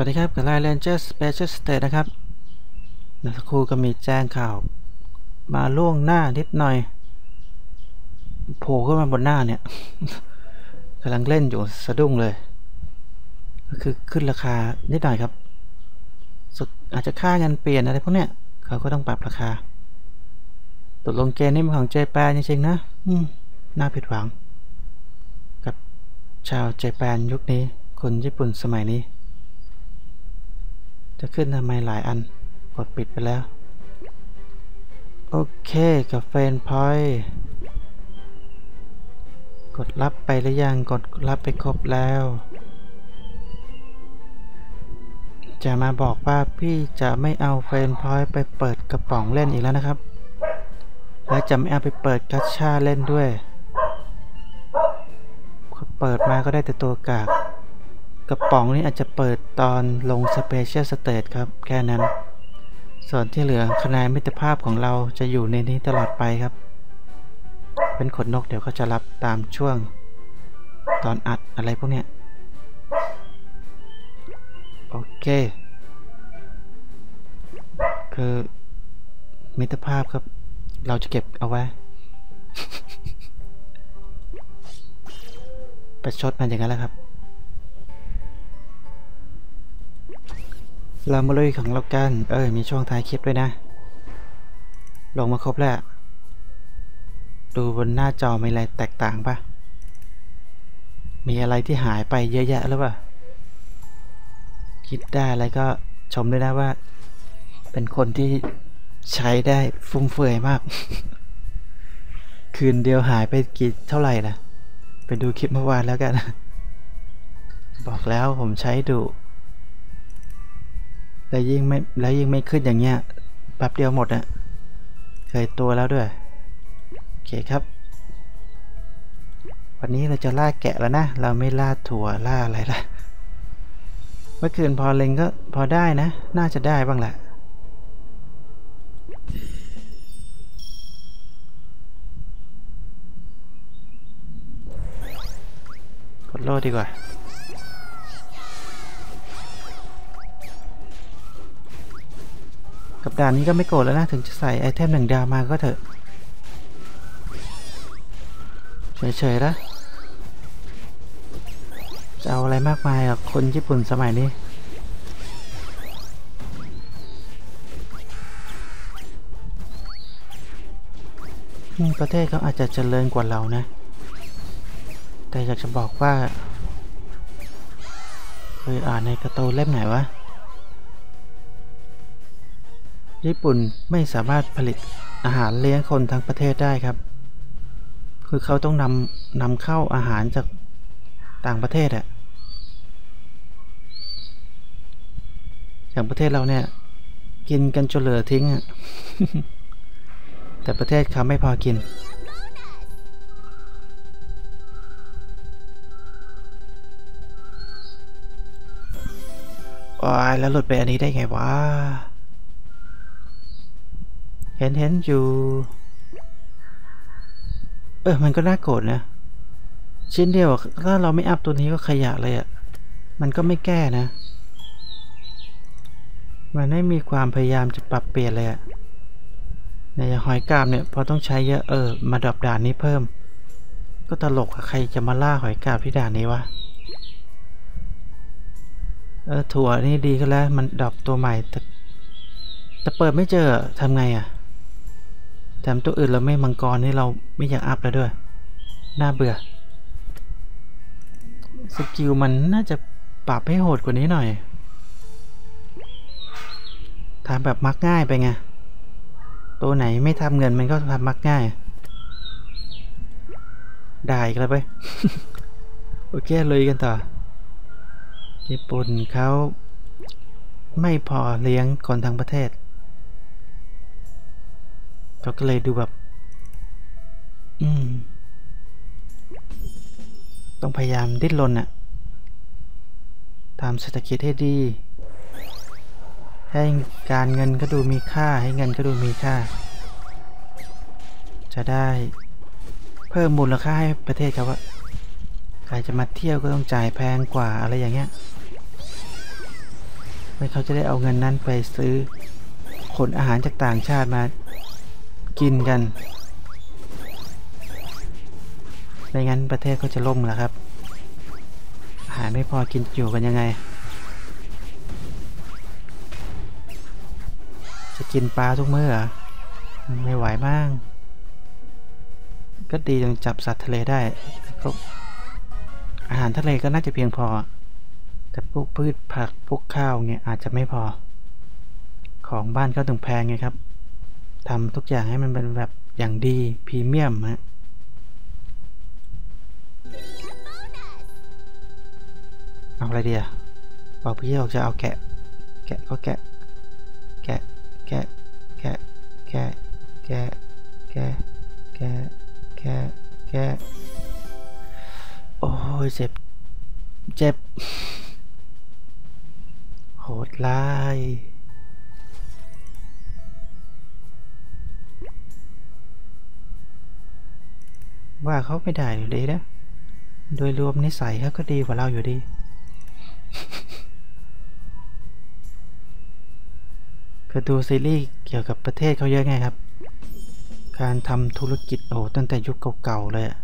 วัสดีครับกับไลน์ Ranger Special State นะครับเมื่อสักครู่ก็มีแจ้งข่าว มาล่วงหน้านิดหน่อย โผล่ขึ้นมาบนหน้าเนี่ยกำลังเล่นอยู่สะดุ้งเลย ก็คือขึ้นราคานิดหน่อยครับ อาจจะค่าเงินเปลี่ยนอะไรพวกเนี้ยเขาก็ต้องปรับราคาตกลงเกมนี้เป็นของเจแปนจริงๆนะน่าผิดหวัง กับชาวเจแปนยุคนี้ คนญี่ปุ่นสมัยนี้ จะขึ้นทำไมหลายอัน กดปิดไปแล้ว โอเคกับเฟนพอยกดรับไปหรือยัง กดรับไปครบแล้ว จะมาบอกว่าพี่จะไม่เอาเฟนพอยไปเปิดกระป๋องเล่นอีกแล้วนะครับ และจะไม่เอาไปเปิดกัชชาเล่นด้วย เปิดมาก็ได้แต่ตัวกาก กระป๋องนี้อาจจะเปิดตอนลงสเปเชียลสเตทครับ แค่นั้น ส่วนที่เหลือคะแนนมิตรภาพของเราจะอยู่ในนี้ตลอดไปครับ เป็นขนนกเดี๋ยวก็จะรับตามช่วง ตอนอัดอะไรพวกเนี้ย โอเค คือมิตรภาพครับ เราจะเก็บเอาไว้ประชดมันอย่างนั้นแหละครับ เรามาลุยของเรากัน เออ มีช่วงท้ายคลิปด้วยนะ ลงมาครบแล้ว ดูบนหน้าจอมีอะไรแตกต่างปะมีอะไรที่หายไปเยอะแยะหรือเปล่า คิดได้อะไรก็ชมด้วยนะว่า เป็นคนที่ใช้ได้ฟุ่มเฟือยมาก คืนเดียวหายไปกี่เท่าไหร่นะไปดูคลิปเมื่อวานแล้วกัน บอกแล้วผมใช้ดุ แล้วยิ่งไม่แล้วยิ่งไม่ขึ้นอย่างเงี้ยแป๊บเดียวหมดอะเคยตัวแล้วด้วย โอเคครับ วันนี้เราจะล่าแกะแล้วนะ เราไม่ล่าถั่วล่าอะไรละเมื่อคืนพอเล็งก็พอได้นะ น่าจะได้บ้างแหละกดโลดดีกว่า กับด่านนี้ก็ไม่โกรธแล้วนะ ถึงจะใส่ไอเทมหนึ่งดาวมาก็เถอะเฉยๆนะจะเอาอะไรมากมายกับคนญี่ปุ่นสมัยนี้ ประเทศเขาอาจจะเจริญกว่าเรานะ แต่อยากจะบอกว่าเคยอ่านในกร์ตูเล่มไหนวะ ญี่ปุ่นไม่สามารถผลิตอาหารเลี้ยงคนทั้งประเทศได้ครับ คือเขาต้องนำนำเข้าอาหารจากต่างประเทศอะอย่างประเทศเราเนี่ย กินกันจนเหลือทิ้งอะแต่ประเทศเขาไม่พอกินว้ายแล้วหลุดไปอันนี้ได้ไงวะ เห็นเห็นอยู่ เออมันก็น่าโกรธนะ ชิ้นเดียวถ้าเราไม่อัพตัวนี้ก็ขยะเลยอะ่ะ มันก็ไม่แก้นะ มันไม่มีความพยายามจะปรับเปลี่ยนเลยอะ่ะในหอยกาบเนี่ยพอต้องใช้เยอะเออ มาดรอปด่านนี้เพิ่ม ก็ตลกอะใครจะมาล่าหอยกาบที่ด่านนี้วะเออถั่วนี่ดีก็แล้ว มันดรอปตัวใหม่แต่แต่เปิดไม่เจอทำไงอะ่ะ แถมตัวอื่นเราไม่มังกรนี่เราไม่อยากอัพแล้วด้วย น่าเบื่อ สกิลมันน่าจะปรับให้โหดกว่านี้หน่อยทำแบบมักง่ายไปไง ตัวไหนไม่ทำเงินมันก็ทำมักง่าย ได้อีกแล้วไป โอเคเลยกันต่อ ญี่ปุ่นเขาไม่พอเลี้ยงคนทั้งประเทศ เขาก็เลยดูแบบ อืม ต้องพยายามดิ้นรนอะตามเศรษฐกิจให้ดี ให้การเงินก็ดูมีค่า ให้เงินก็ดูมีค่า จะได้เพิ่มมูลค่าให้ประเทศเขาว่าใครจะมาเที่ยวก็ต้องจ่ายแพงกว่าอะไรอย่างเงี้ยไม่เขาจะได้เอาเงินนั้นไปซื้อขนอาหารจากต่างชาติมา กินกันไม่งั้นประเทศก็จะล่มแล้วครับ อาหารไม่พอกินอยู่กันยังไง จะกินปลาทุกมื้อเหรอไม่ไหวมากก็ดียังจับสัตว์ทะเลได้ก็อาหารทะเลก็น่าจะเพียงพอ แต่พวกพืชผักพวกข้าวเงี้ยอาจจะไม่พอ ของบ้านก็ถึงแพงไงครับ ทำทุกอย่างให้มันเป็นแบบอย่างดีพรีเมียมฮะเอาอะไรดีอะบอกพี่ออกจะเอาแกะ แกะก็แกะ แกะ แกะ แกะ แกะ แกะ แกะ แกะ แกะ แกะ โอ้ยเจ็บ เจ็บ โหดร้าย ว่าเขาไม่ได้อยู่ดีนะโดยรวมนิสัยเขาก็ดีกว่าเราอยู่ดี คือดูซีรีส์เกี่ยวกับประเทศเขาเยอะไงครับ การทำธุรกิจโอ้ตั้งแต่ยุคเก่าๆเลยอะ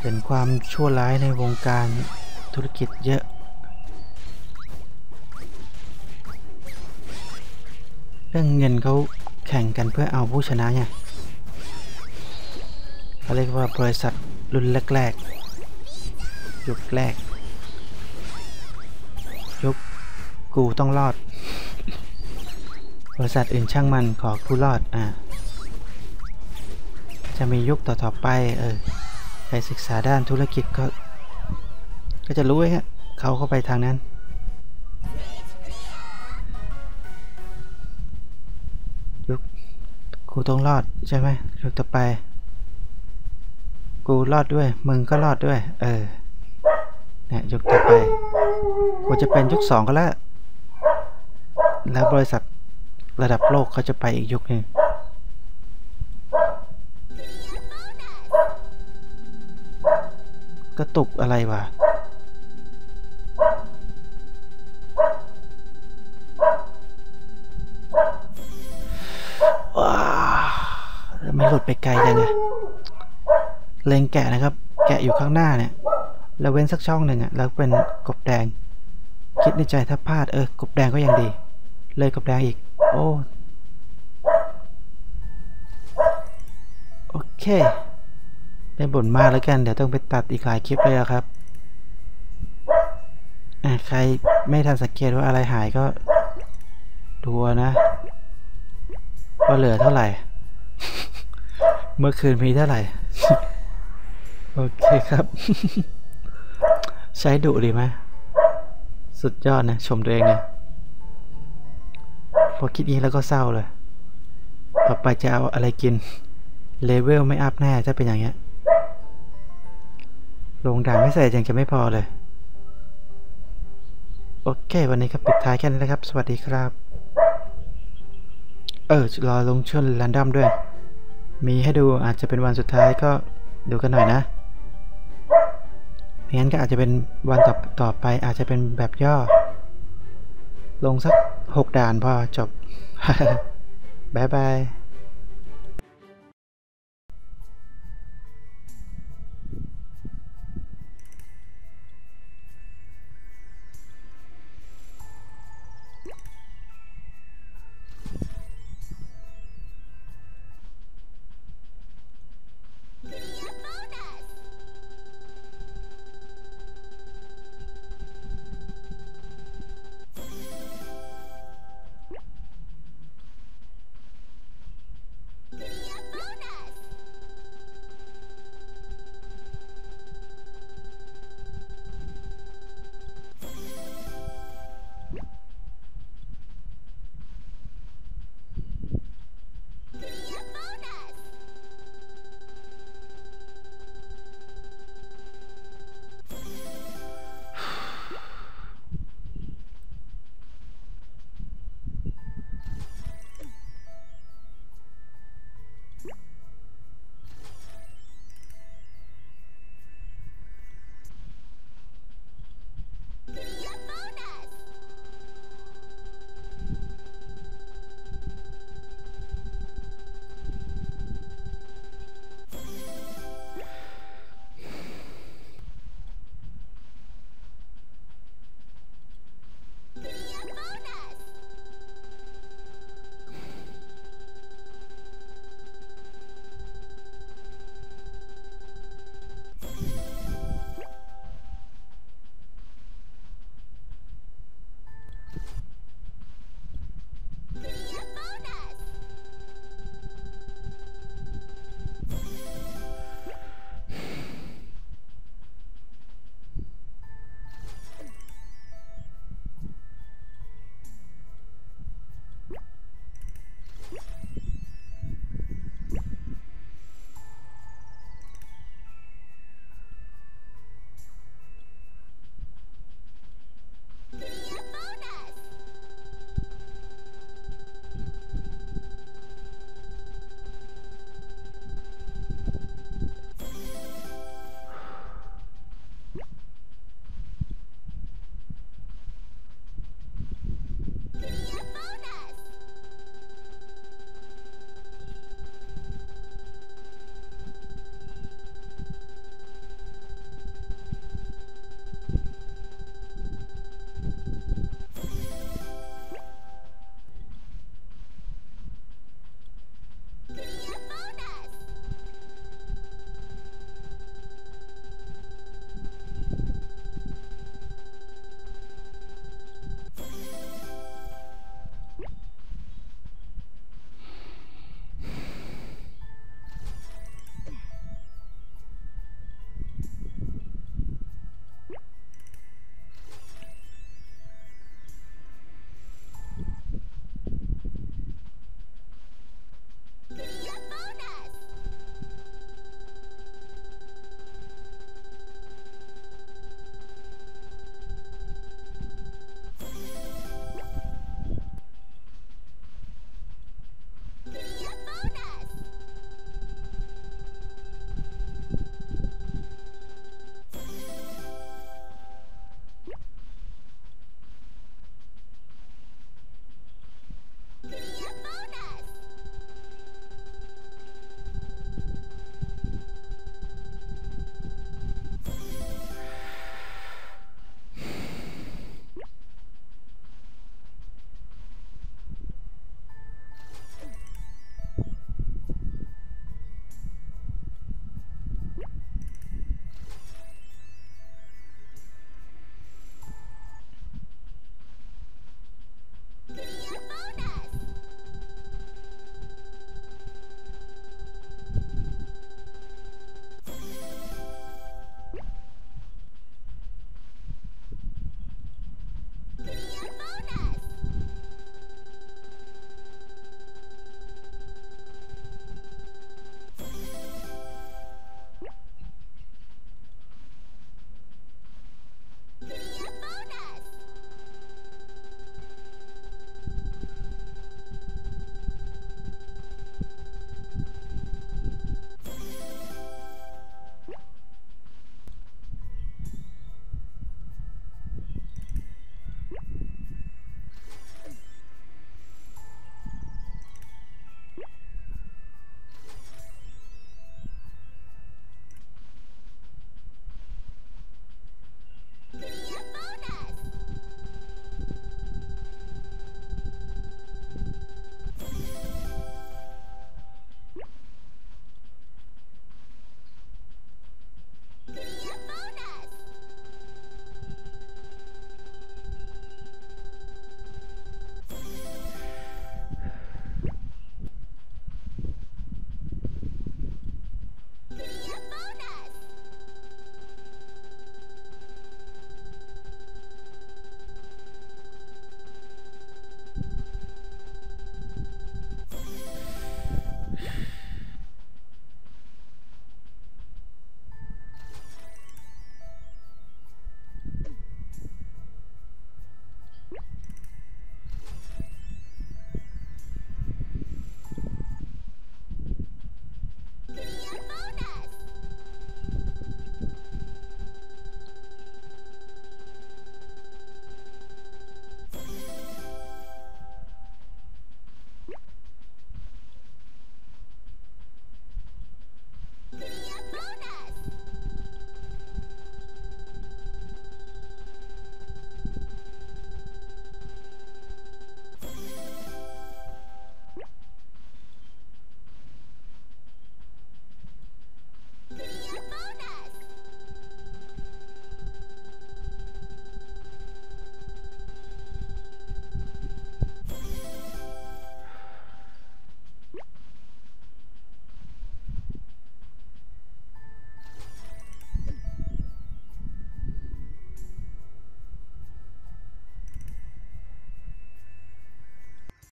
เห็นความชั่วร้ายในวงการธุรกิจเยอะเรื่องเงินเขา แข่งกันเพื่อเอาผู้ชนะไงเขาเรียกว่าบริษัทรุ่นแรกๆยุคแรก ยุคกูต้องรอด บริษัทอื่นช่างมันขอกูรอด อ่า จะมียุคต่อๆไป เออ ใครศึกษาด้านธุรกิจก็ ก็จะรู้ไอ้ฮะเขาเข้าไปทางนั้น กูต้องรอดใช่ไหมยุคต่อไป กูรอดด้วย มึงก็รอดด้วย เออ เนี่ยยุคต่อไป กูจะเป็นยุคสองก็แล้ว แล้วบริษัทระดับโลกเขาจะไปอีกยุคหนึ่งกระตุกอะไรวะ ไม่หลุดไปไกลจังไงเลงแกะนะครับ แกะอยู่ข้างหน้าเนี่ยแล้วเว้นสักช่องหนึ่งอะแล้วเป็นกบแดง คิดในใจถ้าพลาดเออกบแดงก็ยังดี เลยกบแดงอีก โอ้โอเคไม่บ่นมากแล้วกัน เดี๋ยวต้องไปตัดอีกหลายคลิปเลยครับใครไม่ทันสังเกตว่าอะไรหายก็ดูนะ ว่าเหลือเท่าไหร่ เมื่อคืนมีเท่าไหร่ โอเคครับ ใช้ดุดีไหมสุดยอดนะ ชมตัวเองเนี่ยพอคิดนี้แล้วก็เศร้าเลย ต่อไปจะเอาอะไรกิน เลเวลไม่อัพแน่ถ้าเป็นอย่างเงี้ย ลงด่านไม่ใส่ยังจะไม่พอเลย โอเค วันนี้ครับปิดท้ายแค่นี้นะครับ สวัสดีครับ เออ รอลงช่วงแรนดอมด้วย มีให้ดูอาจจะเป็นวันสุดท้ายก็ดูกันหน่อยนะไม่งั้นก็อาจจะเป็นวันต่อต่อไปอาจจะเป็นแบบย่อ ลงสักหกด่านพอจบบายบาย